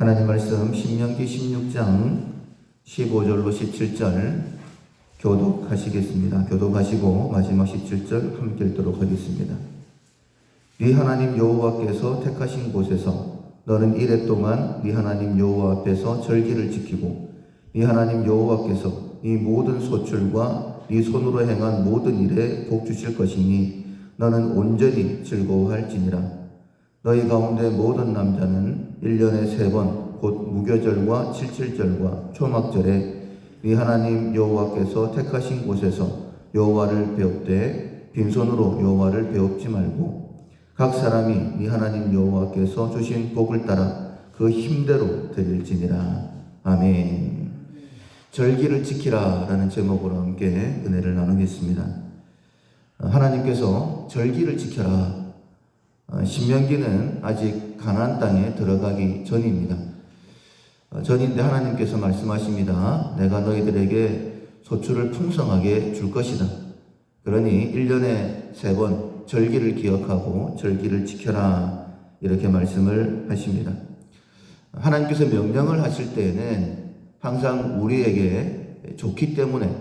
하나님 말씀 신명기 16장 15절로 17절 교독하시겠습니다. 교독하시고 마지막 17절 함께 읽도록 하겠습니다. 네 하나님 여호와께서 택하신 곳에서 너는 이래 동안 네 하나님 여호와 앞에서 절기를 지키고 네 하나님 여호와께서 네 모든 소출과 네 손으로 행한 모든 일에 복 주실 것이니 너는 온전히 즐거워할지니라. 너희 가운데 모든 남자는 1년에 세 번 곧 무교절과 칠칠절과 초막절에 네 하나님 여호와께서 택하신 곳에서 여호와를 배웁되 빈손으로 여호와를 배웁지 말고 각 사람이 네 하나님 여호와께서 주신 복을 따라 그 힘대로 드릴지니라 아멘. 절기를 지키라라는 제목으로 함께 은혜를 나누겠습니다. 하나님께서 절기를 지켜라. 어, 신명기는 아직 가나안 땅에 들어가기 전입니다. 어, 전인데 하나님께서 말씀하십니다. 내가 너희들에게 소출을 풍성하게 줄 것이다. 그러니 1년에 세 번 절기를 기억하고 절기를 지켜라. 이렇게 말씀을 하십니다. 하나님께서 명령을 하실 때에는 항상 우리에게 좋기 때문에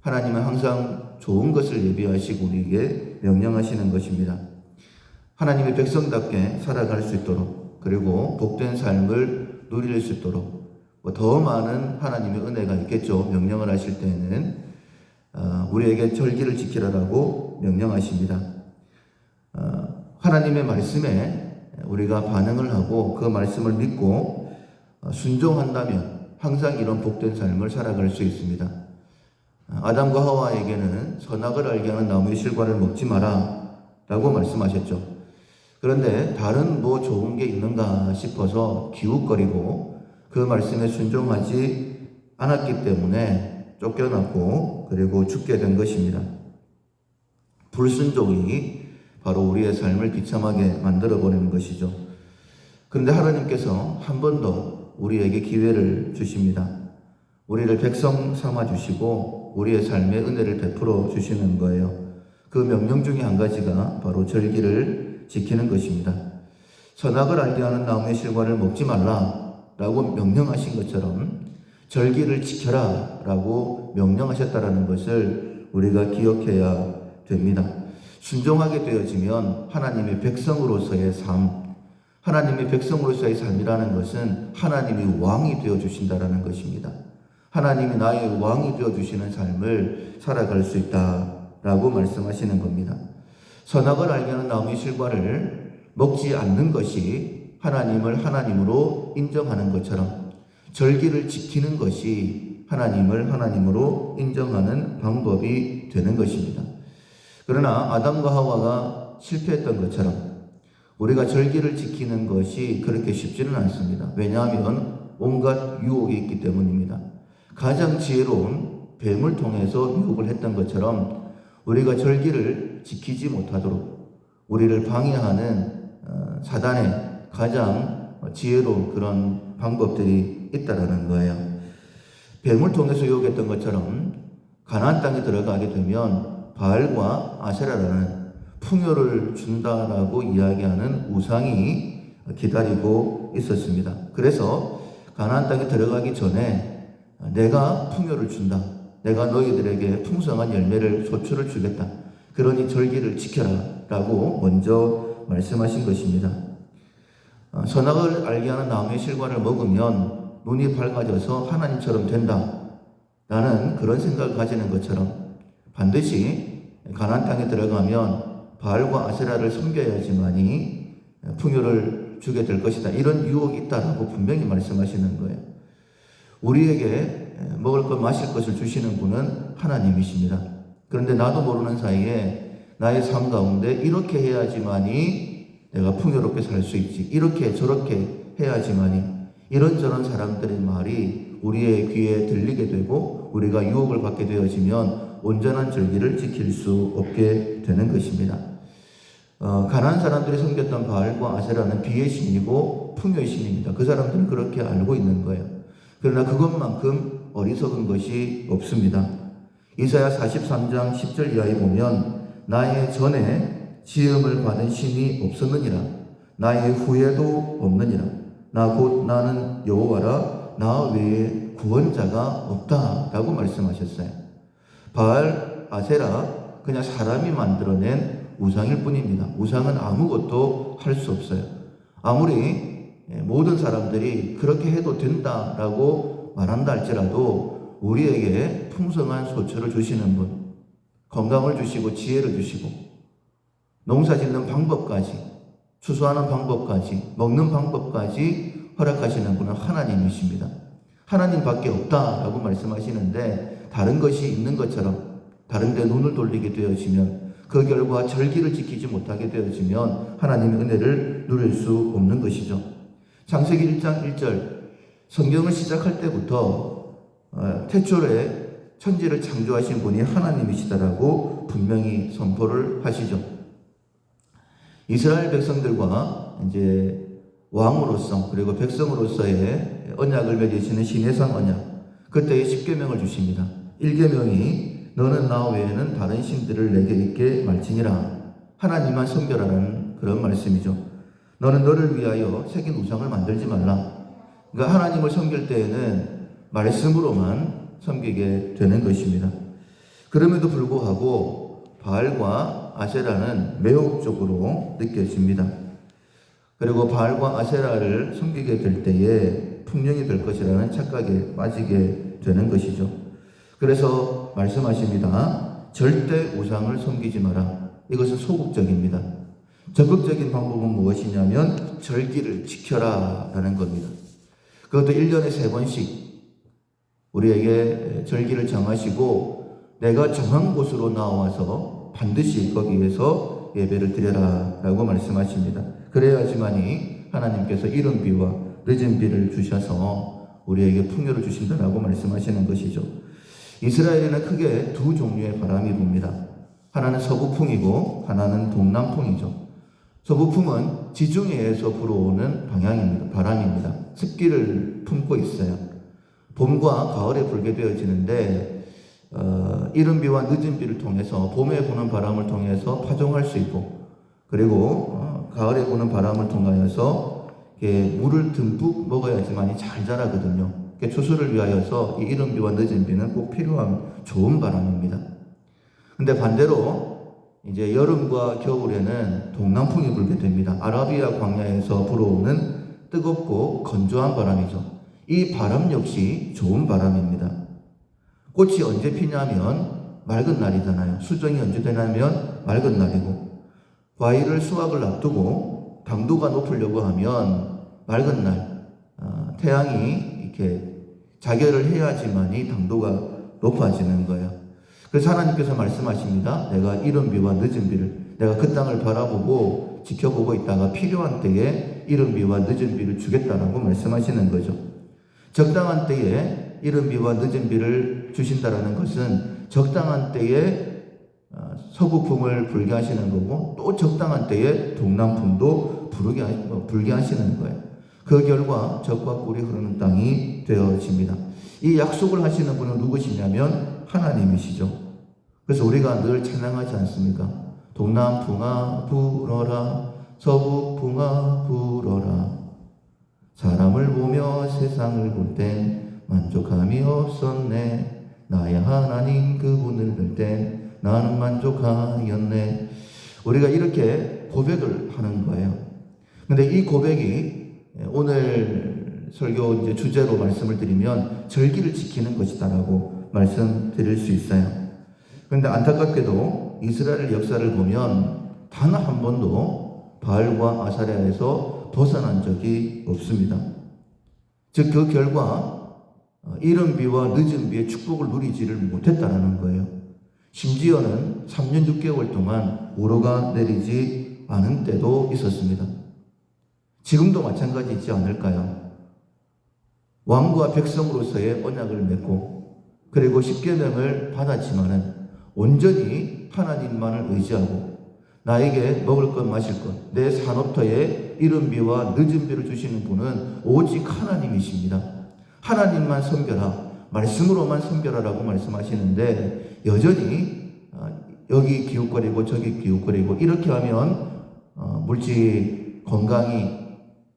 하나님은 항상 좋은 것을 예비하시고 우리에게 명령하시는 것입니다. 하나님의 백성답게 살아갈 수 있도록 그리고 복된 삶을 누릴 수 있도록 뭐더 많은 하나님의 은혜가 있겠죠. 명령을 하실 때에는 어, 우리에게 절기를 지키라라고 명령하십니다. 어, 하나님의 말씀에 우리가 반응을 하고 그 말씀을 믿고 어, 순종한다면 항상 이런 복된 삶을 살아갈 수 있습니다. 아담과 하와에게는 선악을 알게 하는 나무의 실과를 먹지 마라 라고 말씀하셨죠. 그런데 다른 뭐 좋은 게 있는가 싶어서 기웃거리고 그 말씀에 순종하지 않았기 때문에 쫓겨났고 그리고 죽게 된 것입니다. 불순종이 바로 우리의 삶을 비참하게 만들어 버리는 것이죠. 그런데 하나님께서 한 번 더 우리에게 기회를 주십니다. 우리를 백성 삼아 주시고 우리의 삶에 은혜를 베풀어 주시는 거예요. 그 명령 중에 한 가지가 바로 절기를 지키는 것입니다. 선악을 알게 하는 나무의 실과를 먹지 말라라고 명령하신 것처럼 절기를 지켜라라고 명령하셨다라는 것을 우리가 기억해야 됩니다. 순종하게 되어지면 하나님의 백성으로서의 삶, 하나님의 백성으로서의 삶이라는 것은 하나님이 왕이 되어 주신다라는 것입니다. 하나님이 나의 왕이 되어 주시는 삶을 살아갈 수 있다라고 말씀하시는 겁니다. 선악을 알게 하는 나무의 실과를 먹지 않는 것이 하나님을 하나님으로 인정하는 것처럼 절기를 지키는 것이 하나님을 하나님으로 인정하는 방법이 되는 것입니다. 그러나 아담과 하와가 실패했던 것처럼 우리가 절기를 지키는 것이 그렇게 쉽지는 않습니다. 왜냐하면 온갖 유혹이 있기 때문입니다. 가장 지혜로운 뱀을 통해서 유혹을 했던 것처럼 우리가 절기를 지키지 못하도록 우리를 방해하는 어, 사단의 가장 지혜로운 그런 방법들이 있다라는 거예요. 뱀을 통해서 유혹했던 것처럼 가나안 땅에 들어가게 되면 바알과 아세라라는 풍요를 준다라고 이야기하는 우상이 기다리고 있었습니다. 그래서 가나안 땅에 들어가기 전에 내가 풍요를 준다. 내가 너희들에게 풍성한 열매를 소출을 주겠다. 그러니 절기를 지켜라. 라고 먼저 말씀하신 것입니다. 어, 선악을 알게 하는 나무의 실과를 먹으면 눈이 밝아져서 하나님처럼 된다. 라는 그런 생각을 가지는 것처럼 반드시 가난 땅에 들어가면 바알과 아세라를 섬겨야지만이 풍요를 주게 될 것이다. 이런 유혹이 있다라고 분명히 말씀하시는 거예요. 우리에게 먹을 것, 마실 것을 주시는 분은 하나님이십니다. 그런데 나도 모르는 사이에 나의 삶 가운데 이렇게 해야지만이 내가 풍요롭게 살 수 있지. 이렇게 저렇게 해야지만이 이런저런 사람들의 말이 우리의 귀에 들리게 되고 우리가 유혹을 받게 되어지면 온전한 절기를 지킬 수 없게 되는 것입니다. 어, 가난한 사람들이 섬겼던 바알과 아세라는 비의 신이고 풍요의 신입니다. 그 사람들은 그렇게 알고 있는 거예요. 그러나 그것만큼 어리석은 것이 없습니다. 이사야 43장 10절 이하에 보면 나의 전에 지음을 받은 신이 없었느니라 나의 후에도 없느니라 나 곧 나는 여호와라 나 외에 구원자가 없다라고 말씀하셨어요. 바알 아세라 그냥 사람이 만들어낸 우상일 뿐입니다. 우상은 아무것도 할 수 없어요. 아무리 예, 모든 사람들이 그렇게 해도 된다라고 말한다 할지라도 우리에게 풍성한 소처를 주시는 분, 건강을 주시고 지혜를 주시고 농사 짓는 방법까지 추수하는 방법까지 먹는 방법까지 허락하시는 분은 하나님이십니다. 하나님밖에 없다라고 말씀하시는데 다른 것이 있는 것처럼 다른 데 눈을 돌리게 되어지면 그 결과 절기를 지키지 못하게 되어지면 하나님의 은혜를 누릴 수 없는 것이죠. 창세기 1장 1절 성경을 시작할 때부터 어, 태초에 천지를 창조하신 분이 하나님이시다라고 분명히 선포를 하시죠. 이스라엘 백성들과 이제 왕으로서 그리고 백성으로서의 언약을 맺으시는 신해상 언약 그때의 십계명을 주십니다. 1계명이 너는 나 외에는 다른 신들을 내게 있게 말지니라 하나님만 섬겨라는 그런 말씀이죠. 너는 너를 위하여 새긴 우상을 만들지 말라. 그러니까 하나님을 섬길 때에는 말씀으로만 섬기게 되는 것입니다. 그럼에도 불구하고 바알과 아세라는 매혹적으로 느껴집니다. 그리고 바알과 아세라를 섬기게 될 때에 풍령이 될 것이라는 착각에 빠지게 되는 것이죠. 그래서 말씀하십니다. 절대 우상을 섬기지 마라. 이것은 소극적입니다. 적극적인 방법은 무엇이냐면 절기를 지켜라 라는 겁니다. 그것도 1년에 세 번씩 우리에게 절기를 정하시고 내가 정한 곳으로 나와서 반드시 거기에서 예배를 드려라 라고 말씀하십니다. 그래야지만이 하나님께서 이른 비와 늦은 비를 주셔서 우리에게 풍요를 주신다라고 말씀하시는 것이죠. 이스라엘에는 크게 두 종류의 바람이 붑니다. 하나는 서부풍이고 하나는 동남풍이죠. 서부풍은 지중해에서 불어오는 방향입니다. 바람입니다. 습기를 품고 있어요. 봄과 가을에 불게 되어지는데 어, 이른 비와 늦은 비를 통해서 봄에 부는 바람을 통해서 파종할 수 있고 그리고 어, 가을에 부는 바람을 통하여서 물을 듬뿍 먹어야지만이 잘 자라거든요. 추수를 위하여서 이 이른 비와 늦은 비는 꼭 필요한 좋은 바람입니다. 근데 반대로 이제 여름과 겨울에는 동남풍이 불게 됩니다. 아라비아 광야에서 불어오는 뜨겁고 건조한 바람이죠. 이 바람 역시 좋은 바람입니다. 꽃이 언제 피냐면 맑은 날이잖아요. 수정이 언제 되냐면 맑은 날이고 과일을 수확을 앞두고 당도가 높으려고 하면 맑은 날 어, 태양이 이렇게 자결을 해야지만이 당도가 높아지는 거예요. 그래서 하나님께서 말씀하십니다. 내가 이른 비와 늦은 비를 내가 그 땅을 바라보고 지켜보고 있다가 필요한 때에 이른 비와 늦은 비를 주겠다라고 말씀하시는 거죠. 적당한 때에 이른 비와 늦은 비를 주신다라는 것은 적당한 때에 어, 서구풍을 불게 하시는 거고 또 적당한 때에 동남풍도 부르게 어, 불게 하시는 거예요. 그 결과 적과 꿀이 흐르는 땅이 되어집니다. 이 약속을 하시는 분은 누구시냐면 하나님이시죠. 그래서 우리가 늘 찬양하지 않습니까? 동남풍아 불어라 서북풍아 불어라 사람을 보며 세상을 볼 땐 만족함이 없었네. 나야 하나님 그분을 볼 땐 나는 만족하였네. 우리가 이렇게 고백을 하는 거예요. 근데 이 고백이 오늘 설교 이제 주제로 말씀을 드리면 절기를 지키는 것이다라고 말씀드릴 수 있어요. 그런데 안타깝게도 이스라엘 역사를 보면 단 한 번도 바알과 아사랴에서 벗어난 적이 없습니다. 즉 그 결과 어, 이른 비와 늦은 비의 축복을 누리지를 못했다라는 거예요. 심지어는 3년 6개월 동안 우로가 내리지 않은 때도 있었습니다. 지금도 마찬가지지 않을까요? 왕과 백성으로서의 언약을 맺고 그리고 십계명을 받았지만은 온전히 하나님만을 의지하고 나에게 먹을 것 마실 것, 내 산업터에 이른 비와 늦은 비를 주시는 분은 오직 하나님이십니다. 하나님만 섬겨라. 말씀으로만 섬겨라라고 말씀하시는데 여전히 어, 여기 기웃거리고 저기 기웃거리고 이렇게 하면 어, 물질 건강이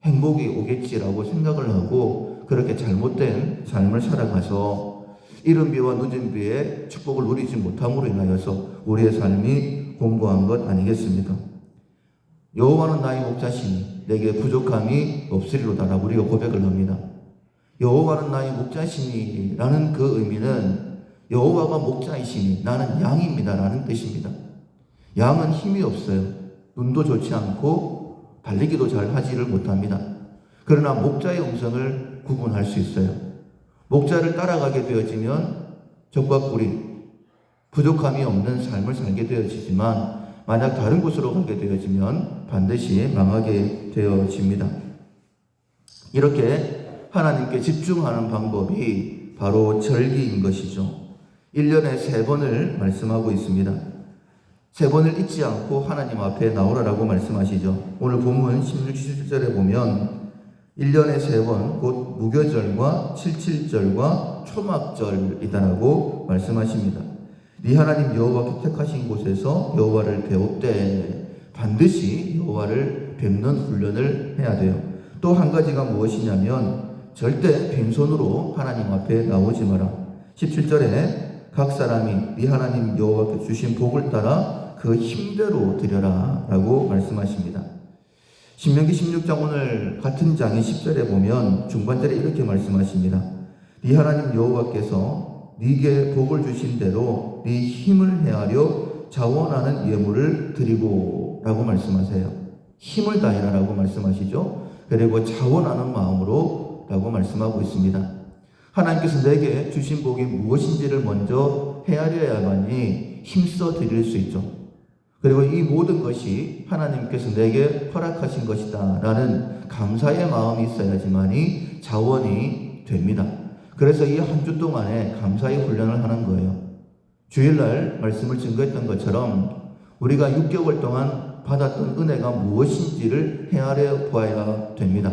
행복이 오겠지라고 생각을 하고 그렇게 잘못된 삶을 살아가서 이른 비와 늦은 비에 축복을 누리지 못함으로 인하여서 우리의 삶이 공고한 것 아니겠습니까? 여호와는 나의 목자시니 내게 부족함이 없으리로다라고 우리가 고백을 합니다. 여호와는 나의 목자시니라는 그 의미는 여호와가 목자이시니 나는 양입니다라는 뜻입니다. 양은 힘이 없어요. 눈도 좋지 않고 달리기도 잘 하지를 못합니다. 그러나 목자의 음성을 구분할 수 있어요. 목자를 따라가게 되어지면 적과 꿀이 부족함이 없는 삶을 살게 되어지지만 만약 다른 곳으로 가게 되어지면 반드시 망하게 되어집니다. 이렇게 하나님께 집중하는 방법이 바로 절기인 것이죠. 1년에 세 번을 말씀하고 있습니다. 세 번을 잊지 않고 하나님 앞에 나오라라고 말씀하시죠. 오늘 본문 16, 17절에 보면 1년에 세 번, 곧 무교절과 칠칠절과 초막절이다라고 말씀하십니다. 네 하나님 여호와께 택하신 곳에서 여호와를 배웁되 반드시 여호와를 뵙는 훈련을 해야 돼요. 또 한 가지가 무엇이냐면 절대 빈손으로 하나님 앞에 나오지 마라. 17절에 각 사람이 네 하나님 여호와께 주신 복을 따라 그 힘대로 드려라라고 말씀하십니다. 신명기 16장 오늘 같은 장의 10절에 보면 중반절에 이렇게 말씀하십니다. 네 하나님 여호와께서 네게 복을 주신 대로 네 힘을 헤아려 자원하는 예물을 드리고 라고 말씀하세요. 힘을 다해라라고 말씀하시죠. 그리고 자원하는 마음으로 라고 말씀하고 있습니다. 하나님께서 내게 주신 복이 무엇인지를 먼저 헤아려야만이 힘써 드릴 수 있죠. 그리고 이 모든 것이 하나님께서 내게 허락하신 것이다. 라는 감사의 마음이 있어야지만이 자원이 됩니다. 그래서 이 한 주 동안에 감사의 훈련을 하는 거예요. 주일날 말씀을 증거했던 것처럼 우리가 6개월 동안 받았던 은혜가 무엇인지를 헤아려 보아야 됩니다.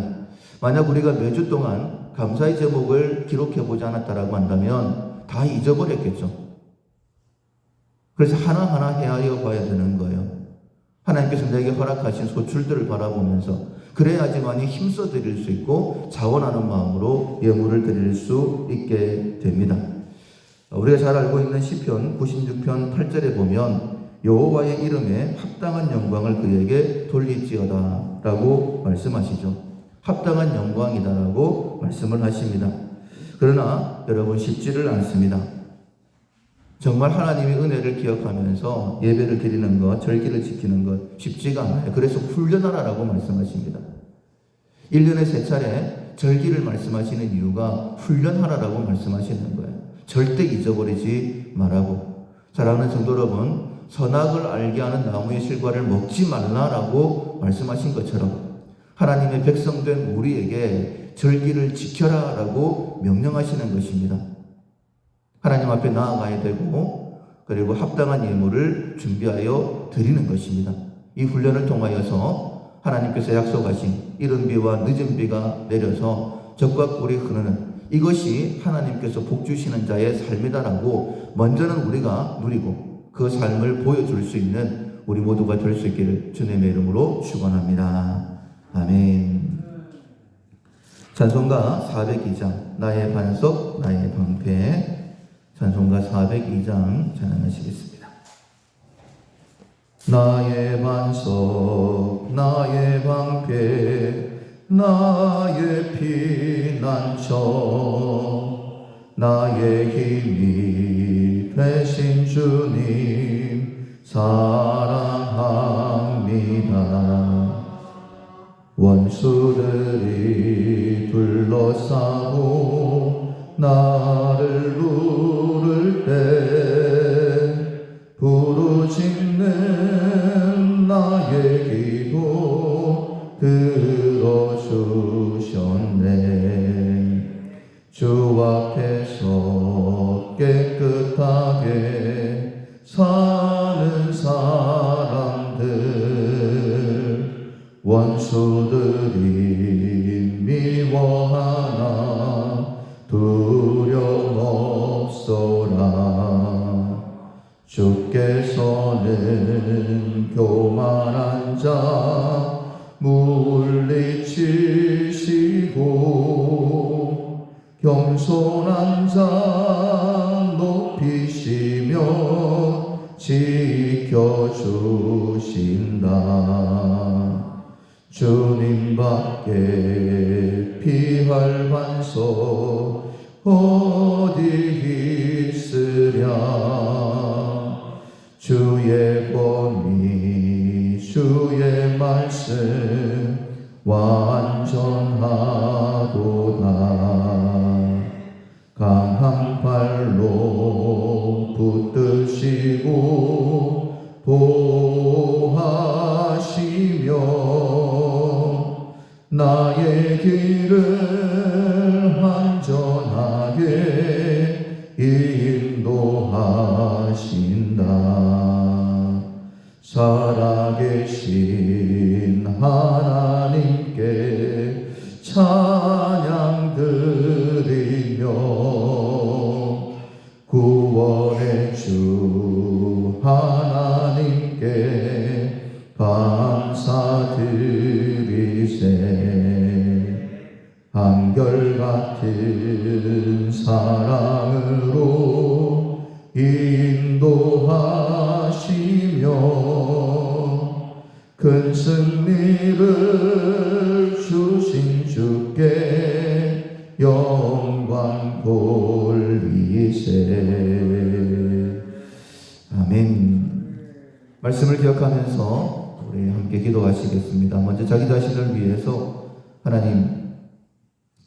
만약 우리가 매주 동안 감사의 제목을 기록해 보지 않았다라고 한다면 다 잊어버렸겠죠. 그래서 하나하나 헤아려 봐야 되는 거예요. 하나님께서 내게 허락하신 소출들을 바라보면서 그래야지만이 힘써 드릴 수 있고 자원하는 마음으로 예물을 드릴 수 있게 됩니다. 우리가 잘 알고 있는 시편 96편 8절에 보면 여호와의 이름에 합당한 영광을 그에게 돌릴지어다라고 말씀하시죠. 합당한 영광이다라고 말씀을 하십니다. 그러나 여러분 쉽지를 않습니다. 정말 하나님의 은혜를 기억하면서 예배를 드리는 것, 절기를 지키는 것 쉽지가 않아요. 그래서 훈련하라라고 말씀하십니다. 1년에 세 차례 절기를 말씀하시는 이유가 훈련하라라고 말씀하시는 거예요. 절대 잊어버리지 말라고. 사랑하는 성도 여러분, 선악을 알게 하는 나무의 실과를 먹지 말라라고 말씀하신 것처럼 하나님의 백성된 우리에게 절기를 지켜라라고 명령하시는 것입니다. 하나님 앞에 나아가야 되고 그리고 합당한 예물을 준비하여 드리는 것입니다. 이 훈련을 통하여서 하나님께서 약속하신 이른 비와 늦은 비가 내려서 적과 꿀이 흐르는 이것이 하나님께서 복 주시는 자의 삶이다라고 먼저는 우리가 누리고 그 삶을 보여줄 수 있는 우리 모두가 될 수 있기를 주님의 이름으로 축원합니다. 아멘. 찬송가 402장 나의 반석 나의 방패 찬송가 402장 찬양하시겠습니다. 나의 반석 나의 방패 나의 피난처 나의 힘이 되신 주님 사랑합니다 원수들이 둘러싸고 나 나는 교만한 자 물리치시고 겸손한 자 높이시며 지켜주신다. 주님밖에 피할 반석 어디 말 아멘 말씀을 기억하면서 우리 함께 기도하시겠습니다 먼저 자기 자신을 위해서 하나님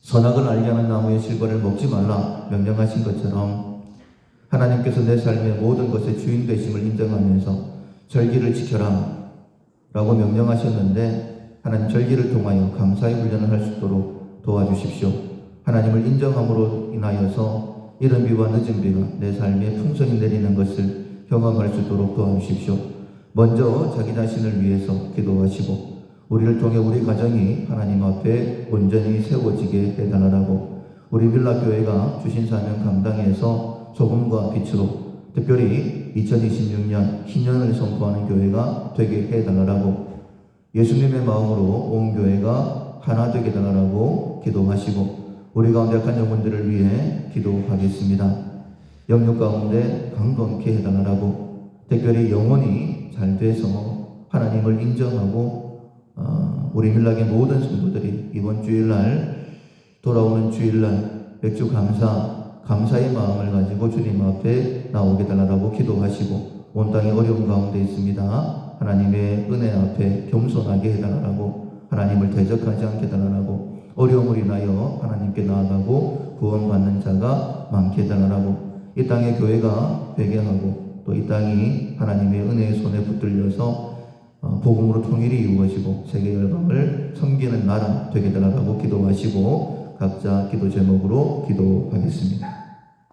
선악을 알게 하는 나무의 실과를 먹지 말라 명령하신 것처럼 하나님께서 내 삶의 모든 것의 주인 되심을 인정하면서 절기를 지켜라 라고 명령하셨는데 하나님 절기를 통하여 감사의 훈련을 할 수 있도록 도와주십시오. 하나님을 인정함으로 인하여서 이른 비와 늦은 비가 내 삶에 풍성히 내리는 것을 경험할 수 있도록 도와주십시오. 먼저 자기 자신을 위해서 기도하시고 우리를 통해 우리 가정이 하나님 앞에 온전히 세워지게 해달라고 우리 빌라교회가 주신 사명 감당해서 소금과 빛으로 특별히 2026년 신년을 선포하는 교회가 되게 해달라고 예수님의 마음으로 온 교회가 하나 되게 해달라고 기도하시고 우리 가운데 약한 영혼들을 위해 기도하겠습니다. 영육 가운데 강건케 해달라고 특별히 영혼이 잘 돼서 하나님을 인정하고 어, 우리 밀락의 모든 성도들이 이번 주일날 돌아오는 주일날 맥주 감사 감사의 마음을 가지고 주님 앞에 나오게 달라고 기도하시고 온 땅이 어려운 가운데 있습니다. 하나님의 은혜 앞에 겸손하게 해달라고 하나님을 대적하지 않게 해달라고 어려움을 인하여 하나님께 나아가고 구원받는 자가 많게 해달라고 이 땅의 교회가 회개하고 또 이 땅이 하나님의 은혜의 손에 붙들려서 어, 복음으로 통일이 이루어지고 세계 열방을 섬기는 나라 되게 달라고 기도하시고 각자 기도 제목으로 기도하겠습니다.